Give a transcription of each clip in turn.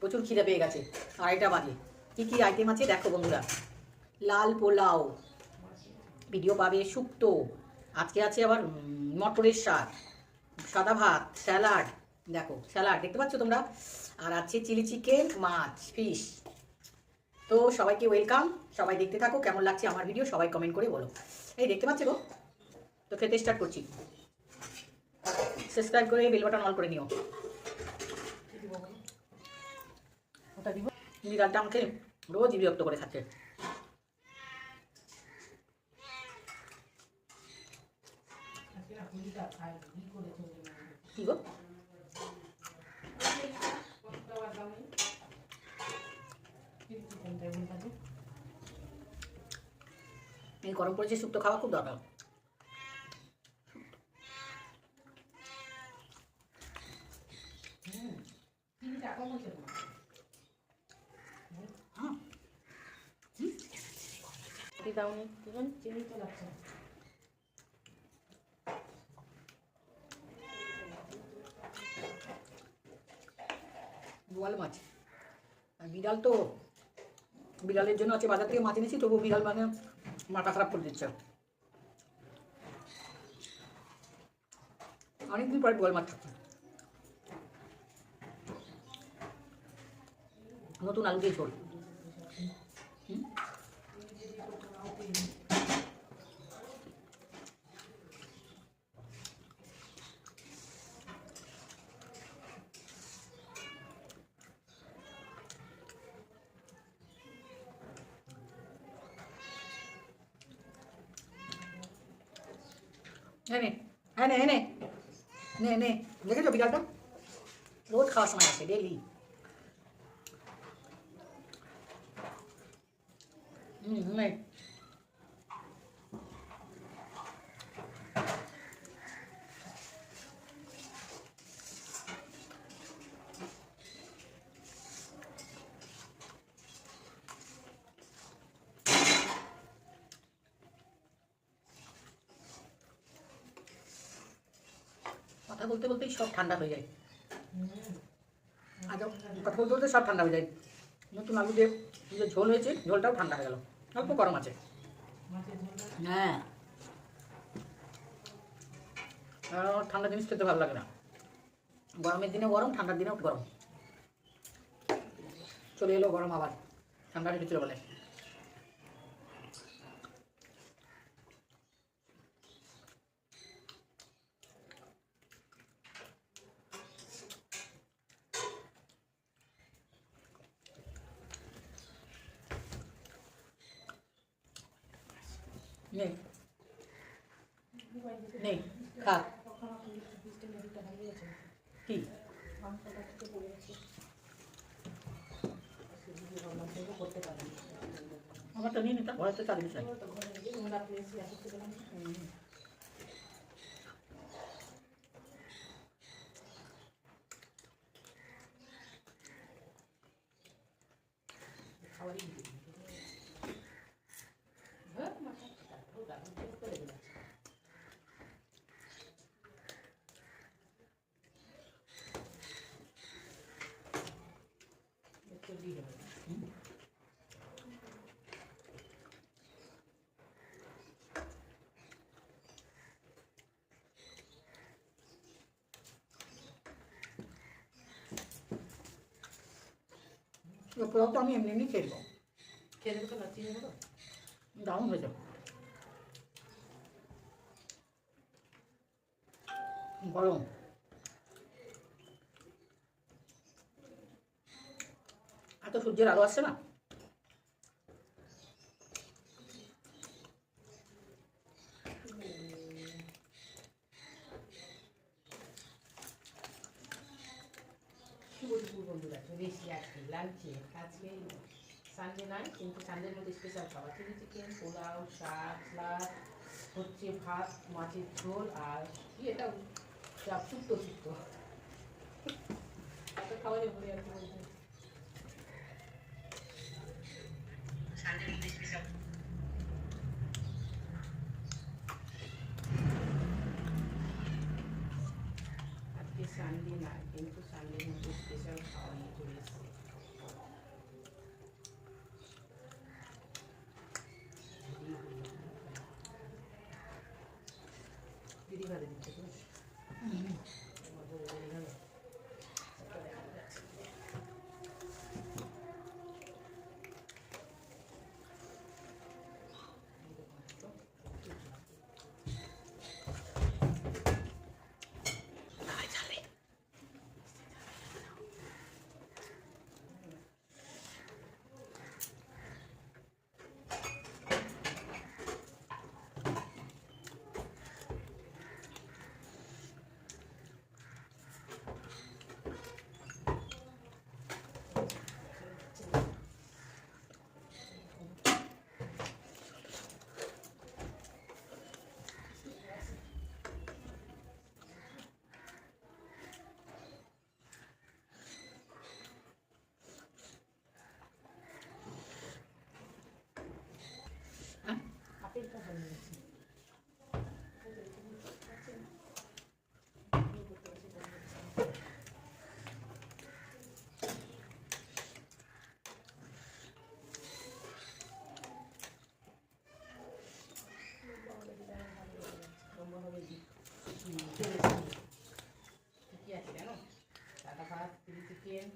প্রচুর খিদে পেয়ে গেছে। আড়াইটা বাজে। কী কী আইটেম আছে দেখো বন্ধুরা। লাল পোলাও। ভিডিও পাবে শুক্তো। আজকে আছে আবার মটরের শাক। সাদা ভাত, স্যালাড। দেখো, স্যালাড দেখতে পাচ্ছ তোমরা? আর আছে চিলি চিকেন, মাছ ফিশ তো সবাইকে ওয়েলকাম সবাই দেখতে থাকো, কেমন লাগছে আমার ভিডিও সবাই কমেন্ট করে বলো। এই দেখতে পাচ্ছ গো? তো খেতে স্টার্ট করছি। সাবস্ক্রাইব করে বেল বাটন অল করে নিও। ওটা দিব। বিড়ালটা আমাকে রোজ বিরক্ত করে খাচ্ছে কি এই গরম পড়েছে, শুক্তো খাওয়া খুব দরকার। হ্যাঁ চিনি দাওনি দেখুন চিনি তো লাগছে। বোয়াল মাছ। বিড়াল তো বিড়ালের জন্য আছে, বাজার থেকে মাছ এনেছি তবু বিড়াল মানে মাথা খারাপ করে দিচ্ছে। অনেকদিন পরে বোয়াল মাছ খাচ্ছি নতুন আলু দিয়ে ঝোল। হ্যাঁ নে হ্যাঁ নে নে নে নে দেখেছ বিড়ালটা রোজ খাওয়ার সময় আসে ডেলি হুম বলতে বলতেই সব ঠান্ডা হয়ে যায়। আচ্ছা কথা বলতে বলতে সব ঠান্ডা হয়ে যায়। নতুন আলু দিয়ে যে ঝোল হয়েছে, ঝোলটাও ঠান্ডা হয়ে গেল। অল্প গরম আছে। হ্যাঁ। ঠান্ডা জিনিস খেতে ভালো লাগে না। গরমের দিনে গরম, ঠান্ডার দিনেও গরম। চলে এলো গরম আবার। ঠান্ডা লেগেছিল বলে। নেই। নেই খা কি? আমার তো নিয়ে নিতাম ঘরে তো চালিয়ে চাই পোলাও তো আমি এমনি এমনি খেয়ে দেবো খেয়ে দেবে তো না চিনি দেবো দারুণ হয়েছে গরম এত সূর্যের আলো আসছে না? শুভ দুপুর বন্ধুরা চলে এসেছি আজকে লাঞ্চে। আজকে সানডে নয় কিন্তু সানডের মধ্যে স্পেশাল খাবার। চিলি চিকেন পোলাও শাক হচ্ছে ভাত মাছের ঝোল আর কি এটা? চাপ শুক্তো শুক্তো। এত খাবারে ভরে আর standing at into standing in this position of power you do this. Did you have a little bit of a push? Mm-hmm.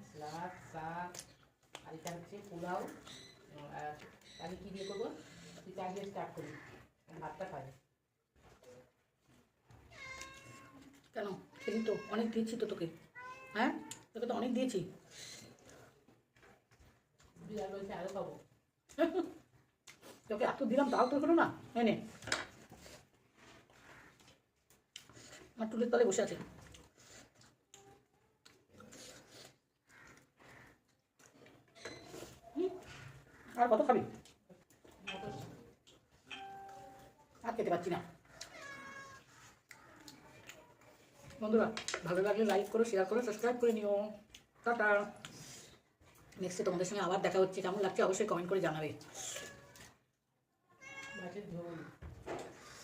Salad শাক আর এটা হচ্ছে পোলাও আর আমি কী দিয়ে করব তুই দিয়ে স্টার্ট করি ভাতটা খাই কেন? খেলি তো, অনেক দিয়েছি তো তোকে। হ্যাঁ? তোকে তো অনেক দিয়েছি। বিড়াল বলছে আরও খাব তোকে এত দিলাম, তাও তো হলো না? এনে আমার টুলের তলে বসে আছে। আর কত খাবি? আর খেতে পাচ্ছি না। বন্ধুরা ভালো লাগলে লাইক করো শেয়ার করো সাবস্ক্রাইব করে নিও। টাটা। নেক্সটে তোমাদের সঙ্গে আবার দেখা হচ্ছে। কেমন লাগছে অবশ্যই কমেন্ট করে জানাবে।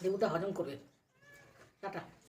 ঝোল হজম করবে। টাটা।